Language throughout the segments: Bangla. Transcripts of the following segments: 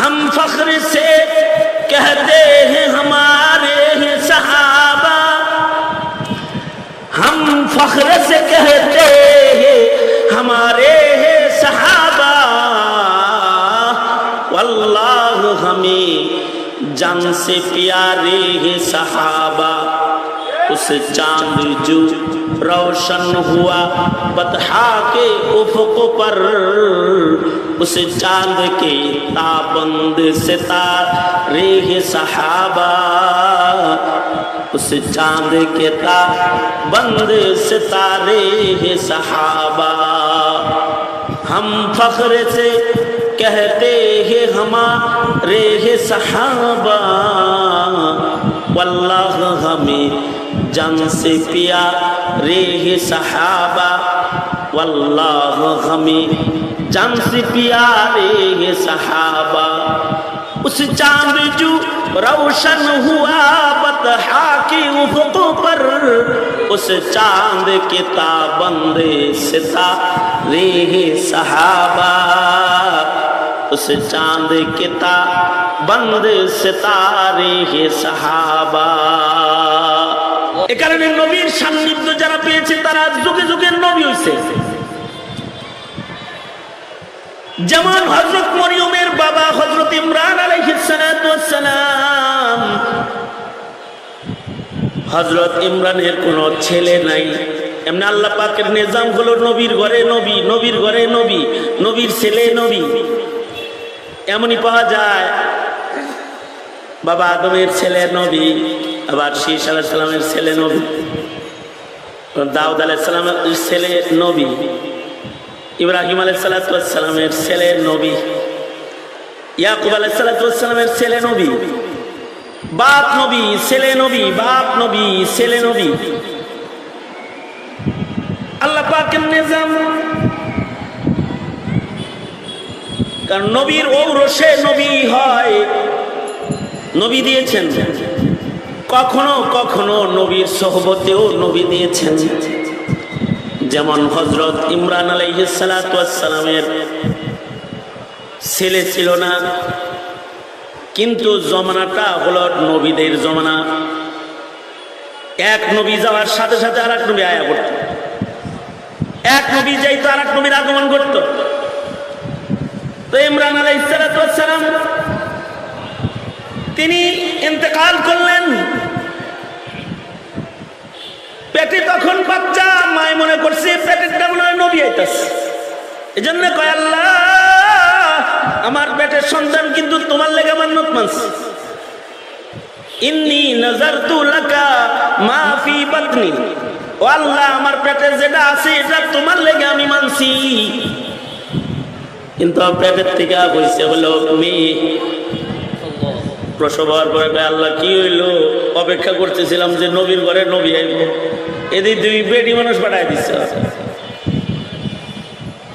हम फख्र से कहते हैं हमारे हैं सहाबा। हम फख्र से कहते हैं हमारे हैं सहाबा। वल्लाह हमें, जान से प्यारे हैं सहाबा। उस चाँद जो रोशन हुआ बतहा के उफक पर, उस चाँद के ताबंद सितारे हैं सहाबा उस चांद के ताबंद सितारे हैं सहाबा हम फख्र से कहते हैं हमारे हैं सहाबा वल्लाह हमें जन से पिया रे है सहाबा والله غمی جان سے پیارے صحابہ اس چاند جو روشن ہوا بدہا کی افق پر اس چاند کے تابند ستارے صحابہ اس چاند এ কারণে নবীর সান্নিধ্য যারা পেয়েছে তারা যুগে নবী হয়েছে যেমন হজরত মরিয়মের বাবা হজরত ইমরান আলাইহিসসালাম হজরত ইমরানের কোনো ছেলে নাই। এমনি আল্লাহ পাকের নিজাম হলো নবীর ঘরে নবী, নবীর ঘরে নবী, নবীর ছেলে নবী। এমনই পাওয়া যায়। বাবা আদমের ছেলে নবী, আবার শীষ আলাহ সাল্লামের ছেলে নবী। দাউদ আলাইসালামের ছেলে নবী। ইব্রাহিম আলাইসালামের ছেলে নবী। ইয়াকুব আলাইসালামের ছেলে নবী। বাপ নবী, ছেলে নবী, বাপ নবী, ছেলে নবী। আল্লাহ পাকের নিজাম। কারণ নবীর ঔরসে নবী হয়। নবী দিয়েছেন। কখনো কখনো নবীর সহবতেও নবী দিয়েছেন। যেমন হজরত ইমরান আলাইসালামের ছেলে ছিল না, কিন্তু জমানাটা হলো নবীদের জমানা। এক নবী যাওয়ার সাথে সাথে আর এক নবী আয়া করত। এক নবী যাইতো আর এক নবীর আগমন করত। তো ইমরান আলাইসালাম তিনি ইন্তেকাল করলেন। আইতাছে এই জন্য কয় আল্লাহ, আমার পেটের সন্তান কিন্তু তোমার লেগে মান্নত মানছে। ইন্নি নজর তু লাকা মাফি বাতনি। ও আল্লাহ, আমার পেটে যেটা আছে, এটা তোমার লেগে আমি মানছি। কিন্তু পেটের থেকে হয়েছে হলো, মেয়ে প্রসব হওয়ার পরে আল্লাহ, কি হইল? অপেক্ষা করতেছিলাম যে নবীর ঘরে নবী আইব। এদিক দুই বেডি মানুষ পাঠাই দিচ্ছে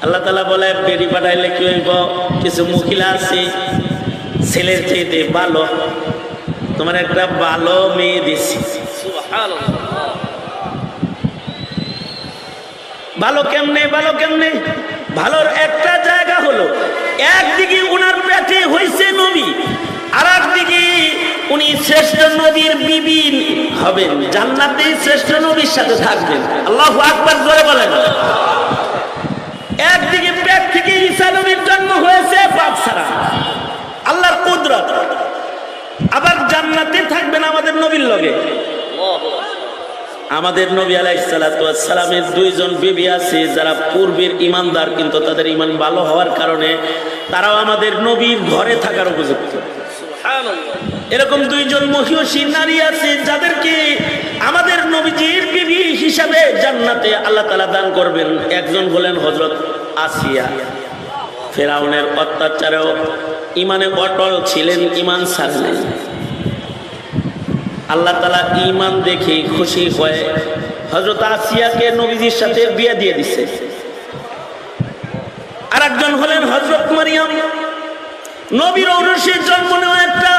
আল্লাহ তালা বলে বেডি পাঠাইলে কি হইব? কিছু মহিলা আছে, ছেলের চেয়েতে ভালো। তোমার একটা ভালো মেয়ে দিছি। ভালো কেমনে ভালো কেমনে? ভালোর একটা জায়গা হলো, একদিকে উনার পেটে হইছে নবী আর একদিকে উনি শ্রেষ্ঠ নবীর বিবি হবেন। জান্নাতে শ্রেষ্ঠ নবীর সাথে থাকবেন। আল্লাহ আকবার জোরে বলেন। একদিকে পেট থেকে জন্ম হয়েছে ছাড়া। আল্লাহর কুদরত। আবার জান্নাতে থাকবেন আমাদের নবীর লগে। আমাদের নবী আলাইসালামের দুইজন বেবি আছে যারা পূর্বের ইমানদার কিন্তু তাদের ইমান ভালো হওয়ার কারণে তারাও আমাদের নবীর ঘরে থাকার উপযুক্ত। এরকম দুইজন মহিষী নারী আছে যাদেরকে আমাদের নবীজির বিবি হিসাবে জান্নাতে আল্লাহ তালা দান করবেন। একজন হলেন হজরত আসিয়া। ফেরাউনের অত্যাচারেও ইমানে অটল ছিলেন ইমান ছাড়লেন। আল্লাহ তালা ইমান দেখে খুশি হয়ে হজরত আসিয়াকে নবীজির সাথে বিয়ে দিয়ে দিছে। আর একজন হলেন হজরত মারিয়াম। নবীর ঔরসের জন্ম নেওয়া একটা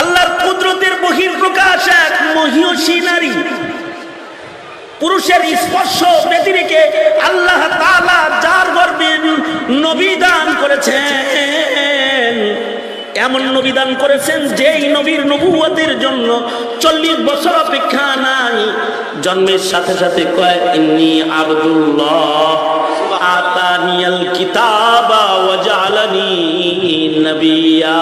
আল্লাহর কুদরতের বহির প্রকাশ এক মহিষী নারী। পুরুষের স্পর্শ ব্যতিরেকে আল্লাহ যার গর্বে নবী দান করেছেন। এমন নবী দান করেছেন যেই নবীর নবুয়তের জন্য চল্লিশ বছর অপেক্ষা নাই। জন্মের সাথে সাথে কয়, ইন্নি আতানিয়াল কিতাবা নবিয়া।